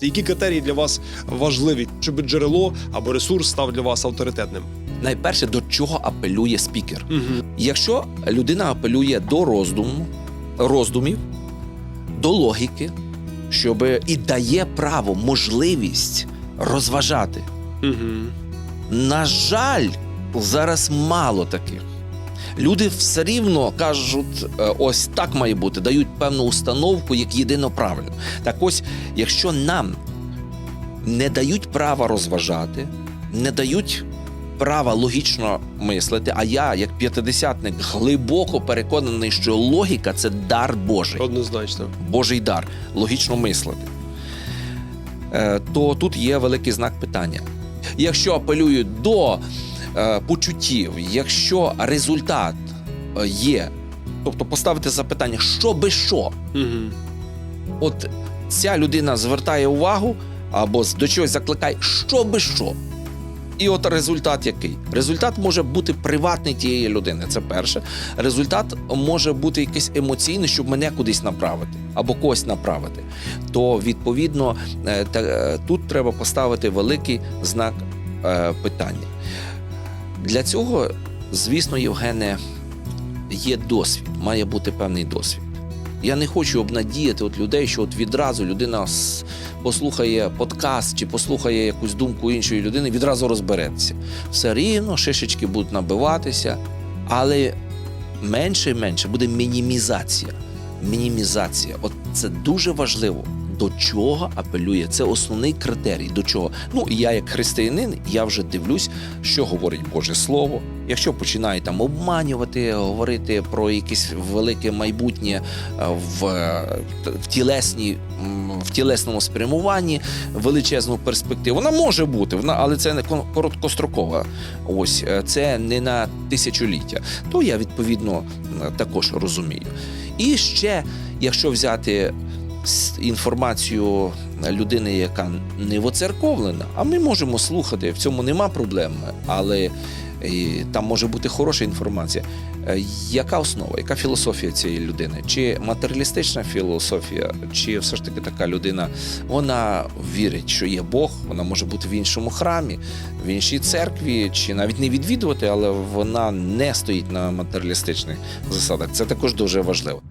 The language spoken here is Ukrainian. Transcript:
Які критерії для вас важливі, щоб джерело або ресурс став для вас авторитетним? Найперше, до чого апелює спікер. Угу. Якщо людина апелює до роздуму, роздумів, до логіки, щоб і дає право, можливість розважати. Угу. На жаль, зараз мало таких. Люди все рівно кажуть, е, ось так має бути, дають певну установку як єдино правильно. Так ось, якщо нам не дають права розважати, не дають права логічно мислити, а я, як п'ятидесятник, глибоко переконаний, що логіка це дар Божий. Однозначно. Божий дар логічно мислити, е, то тут є великий знак питання. Якщо апелюють до почуттів, якщо результат е, є, тобто поставити запитання, що би що, Угу. от ця людина звертає увагу або до чогось закликає, що би що. І от результат який? Результат може бути приватний тієї людини. Це перше. Результат може бути якийсь емоційний, щоб мене кудись направити або когось направити. То відповідно е, е, тут треба поставити великий знак е, питання. Для цього, звісно, Євгене, є досвід, має бути певний досвід. Я не хочу обнадіяти от людей, що от відразу людина послухає подкаст чи послухає якусь думку іншої людини, відразу розбереться. Все рівно шишечки будуть набиватися, але менше і менше буде мінімізація. Мінімізація. От це дуже важливо. До чого апелює? Це основний критерій. До чого? Ну, і я, як християнин, я вже дивлюсь, що говорить Боже Слово. Якщо починає там обманювати, говорити про якесь велике майбутнє е, в, е, в тілесній, в тілесному спрямуванні, величезну перспективу. Вона може бути, вона, але це не короткострокова. Ось е, це не на тисячоліття. То я відповідно також розумію. І ще, якщо взяти інформацію людини, яка не воцерковлена, а ми можемо слухати, в цьому нема проблем, але там може бути хороша інформація. Е, Яка основа, яка філософія цієї людини? Чи матеріалістична філософія, чи все ж таки така людина, вона вірить, що є Бог, вона може бути в іншому храмі, в іншій церкві, чи навіть не відвідувати, але вона не стоїть на матеріалістичних засадах. Це також дуже важливо.